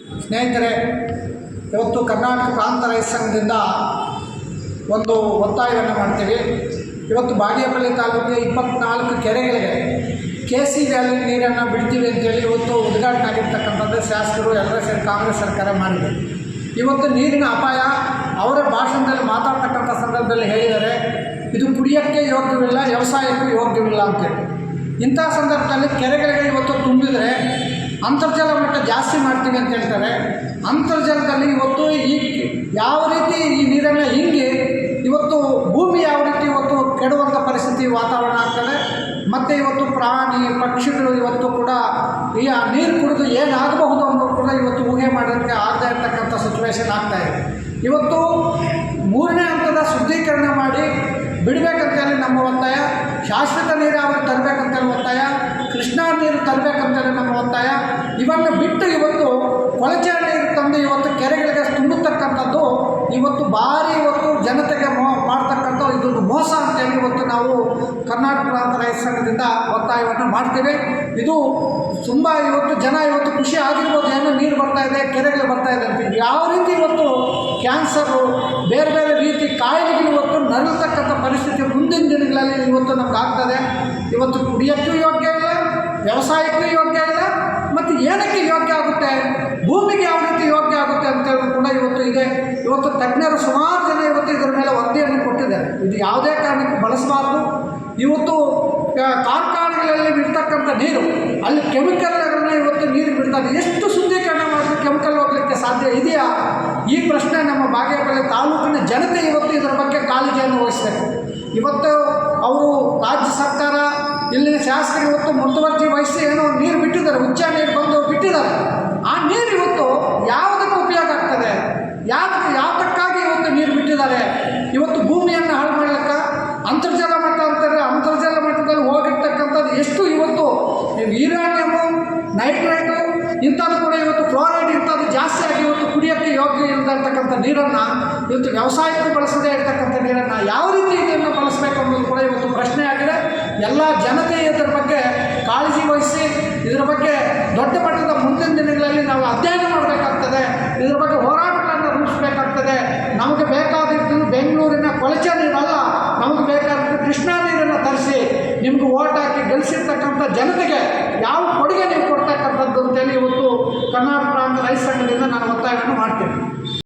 ಸ್ನೇಹಿತರೆ, ಇವತ್ತು ಕರ್ನಾಟಕ ಪ್ರಾಂತ ರೈತ ಸಂಘದಿಂದ ಒಂದು ಒತ್ತಾಯವನ್ನು ಮಾಡ್ತೀವಿ. ಇವತ್ತು ಬಾಗೇಪಲ್ಲಿ ತಾಲೂಕಿನ ಇಪ್ಪತ್ನಾಲ್ಕು ಕೆರೆಗಳಿಗೆ ಕೆ ಸಿ ವ್ಯಾಲಿ ನೀರನ್ನು ಬಿಡ್ತೀವಿ ಅಂತೇಳಿ ಇವತ್ತು ಉದ್ಘಾಟನೆ ಆಗಿರ್ತಕ್ಕಂಥದ್ದು ಶಾಸಕರು, ಎಲ್ಲರೂ ಸೇರಿ ಕಾಂಗ್ರೆಸ್ ಸರ್ಕಾರ ಮಾಡಿದೆ. ಇವತ್ತು ನೀರಿನ ಅಪಾಯ, ಅವರ ಭಾಷಣದಲ್ಲಿ ಮಾತಾಡ್ತಕ್ಕಂಥ ಸಂದರ್ಭದಲ್ಲಿ ಹೇಳಿದ್ದಾರೆ ಇದು ಕುಡಿಯೋಕ್ಕೆ ಯೋಗ್ಯವಿಲ್ಲ, ವ್ಯವಸಾಯಕ್ಕೂ ಯೋಗ್ಯವಿಲ್ಲ ಅಂತೇಳಿ. ಇಂಥ ಸಂದರ್ಭದಲ್ಲಿ ಕೆರೆಗಳಿಗೆ ಇವತ್ತು ತುಂಬಿದರೆ ಅಂತರ್ಜಲ ಮಟ್ಟ ಜಾಸ್ತಿ ಮಾಡ್ತೀವಿ ಅಂತ ಹೇಳ್ತಾರೆ. ಅಂತರ್ಜಲದಲ್ಲಿ ಇವತ್ತು ಈ ಯಾವ ರೀತಿ ಈ ನೀರನ್ನು ಹಿಂಗೆ ಇವತ್ತು ಭೂಮಿ ಯಾವ ರೀತಿ ಇವತ್ತು ಕೆಡುವಂಥ ಪರಿಸ್ಥಿತಿ ವಾತಾವರಣ ಆಗ್ತದೆ, ಮತ್ತು ಇವತ್ತು ಪ್ರಾಣಿ, ಪಕ್ಷಿಗಳು ಇವತ್ತು ಕೂಡ ಈ ಆ ನೀರು ಕುಡಿದು ಏನಾಗಬಹುದು ಅನ್ನೋದು ಕೂಡ ಇವತ್ತು ಊಹೆ ಮಾಡೋದಕ್ಕೆ ಆಗದೇ ಇರ್ತಕ್ಕಂಥ ಸಿಚುವೇಶನ್ ಆಗ್ತಾ ಇದೆ. ಇವತ್ತು ಮೂರನೇ ಹಂತದ ಶುದ್ಧೀಕರಣ ಮಾಡಿ ಬಿಡಬೇಕಂತೇಳಿ ನಮ್ಮ ಒತ್ತಾಯ. ಶಾಶ್ವತ ನೀರಾವರಿ ತರಬೇಕಂತೇಳಿ ಒತ್ತಾಯ. ಕೃಷ್ಣಾ ನೀರು ತರಬೇಕಂತೇಳಿ ನಮ್ಮ ಒತ್ತಾಯ ಇವನ್ನು ಬಿಟ್ಟು ಇವತ್ತು ಕೊಳಚೆ ನೀರು ತಂದು ಇವತ್ತು ಕೆರೆಗಳಿಗೆ ತುಂಬತಕ್ಕಂಥದ್ದು ಇವತ್ತು ಭಾರಿ ಇವತ್ತು ಜನತೆಗೆ ಮೋ ಮಾಡ್ತಕ್ಕಂಥ ಇದೊಂದು ಮೋಸ ಅಂತೇಳಿ ಇವತ್ತು ನಾವು ಕರ್ನಾಟಕ ಪ್ರಾಂತ ರೈತ ಸಂಘದಿಂದ ಒತ್ತಾಯವನ್ನು ಮಾಡ್ತೀವಿ. ಇದು ತುಂಬ ಇವತ್ತು ಜನ ಇವತ್ತು ಖುಷಿ ಆಗಿರ್ಬೋದು. ಏನು ನೀರು ಬರ್ತಾ ಇದೆ, ಕೆರೆಗಳು ಬರ್ತಾ ಇದೆ ಅಂತ. ಯಾವ ರೀತಿ ಇವತ್ತು ಕ್ಯಾನ್ಸರು ಬೇರೆ ಬೇರೆ ರೀತಿ ಕಾಯಿಲೆಗಳು ಇವತ್ತು ನರಳತಕ್ಕಂಥ ಪರಿಸ್ಥಿತಿ ಮುಂದಿನ ದಿನಗಳಲ್ಲಿ ಇವತ್ತು ನಮ್ಗೆ ಇವತ್ತು ಕುಡಿಯೋಕ್ಕೂ ಯೋಗ್ಯ ಇಲ್ಲ, ವ್ಯವಸಾಯಕ್ಕೂ ಯೋಗ್ಯ ಇಲ್ಲ, ಮತ್ತು ಏನಕ್ಕೆ ಯೋಗ್ಯ ಆಗುತ್ತೆ ಭೂಮಿಗೆ ಯಾವ ರೀತಿ ಯೋಗ್ಯ ಆಗುತ್ತೆ ಅಂತೇಳಿ ಕೂಡ ಇವತ್ತು ಇದೆ ಇವತ್ತು ತಜ್ಞರು ಸುಮಾರು ಜನ ಇವತ್ತು ಇದರ ಮೇಲೆ ವರದಿಯನ್ನು ಕೊಟ್ಟಿದ್ದಾರೆ. ಇದು ಯಾವುದೇ ಕಾರಣಕ್ಕೂ ಬಳಸಬಾರ್ದು. ಇವತ್ತು ಕಾರ್ಖಾನೆಗಳಲ್ಲಿ ಬಿಡ್ತಕ್ಕಂಥ ನೀರು, ಅಲ್ಲಿ ಕೆಮಿಕಲ್ಗಳನ್ನ ಇವತ್ತು ನೀರು ಬಿಡ್ತಾರೆ ಎಷ್ಟು ಶುದ್ಧೀಕರಣ ಮಾಡಿದ್ರೆ ಕೆಮಿಕಲ್ ಹೋಗ್ಲಿಕ್ಕೆ ಸಾಧ್ಯ ಇದೆಯಾ? ಈ ಪ್ರಶ್ನೆ ನಮ್ಮ ಬಾಗೇಪಲ್ಲಿ ತಾಲೂಕಿನ ಜನತೆ ಇವತ್ತು ಇದರ ಬಗ್ಗೆ ಕಾಳಜಿಯನ್ನು ವಹಿಸಬೇಕು. ಇವತ್ತು ಅವರು ರಾಜ್ಯ ಸರ್ಕಾರ ಇಲ್ಲಿನ ಶಾಸಕರು ಇವತ್ತು ಮುತುವರ್ಜಿ ವಹಿಸಿ ಏನೋ ನೀರು ಬಿಟ್ಟಿದ್ದಾರೆ. ಉಚ್ಚ ನೀರು ಬಂದು ಬಿಟ್ಟಿದ್ದಾರೆ. ಆ ನೀರು ಇವತ್ತು ಯಾವುದಕ್ಕೆ ಉಪಯೋಗ ಆಗ್ತದೆ ಯಾವ್ದಕ್ಕೆ ಯಾತಕ್ಕಾಗಿ ಇವತ್ತು ನೀರು ಬಿಟ್ಟಿದ್ದಾರೆ ಇವತ್ತು ಭೂಮಿಯನ್ನು ಹಾಳು ಮಾಡ್ಲಿಕ್ಕೆ ಅಂತರ್ಜಲ ಮಟ್ಟ ಅಂತಾರೆ ಅಂತರ್ಜಲ ಮಟ್ಟದಲ್ಲಿ ಹೋಗಿರ್ತಕ್ಕಂಥದ್ದು ಎಷ್ಟು ಇವತ್ತು ಯುರೇನಿಯಮು ನೈಟ್ರೇಟು, ಇಂಥದ್ದು ಕೂಡ ಇವತ್ತು ಫ್ಲೋರೈಡ್ ಇಂಥದ್ದು ಜಾಸ್ತಿ ಆಗಿ ಇವತ್ತು ಕುಡಿಯೋಕ್ಕೆ ಯೋಗ್ಯ ಇಲ್ಲದೆ ಇರ್ತಕ್ಕಂಥ ನೀರನ್ನು ಇವತ್ತು ವ್ಯವಸಾಯಕ್ಕೂ ಬಳಸದೇ ಇರತಕ್ಕಂಥ ನೀರನ್ನು ಯಾವ ರೀತಿ ಇದನ್ನು ಬಳಸಬೇಕು ಅನ್ನೋದು ಕೂಡ ಇವತ್ತು ಪ್ರಶ್ನೆ ಆಗಿದೆ ಎಲ್ಲ ಜನತೆ ಇದರ ಬಗ್ಗೆ ಕಾಳಜಿ ವಹಿಸಿ, ಇದರ ಬಗ್ಗೆ ದೊಡ್ಡ ನಿಮ್ಗೆ ಓಟ್ ಹಾಕಿ ಗಳಿಸಿರ್ತಕ್ಕಂಥ ಜನತೆಗೆ ಯಾವ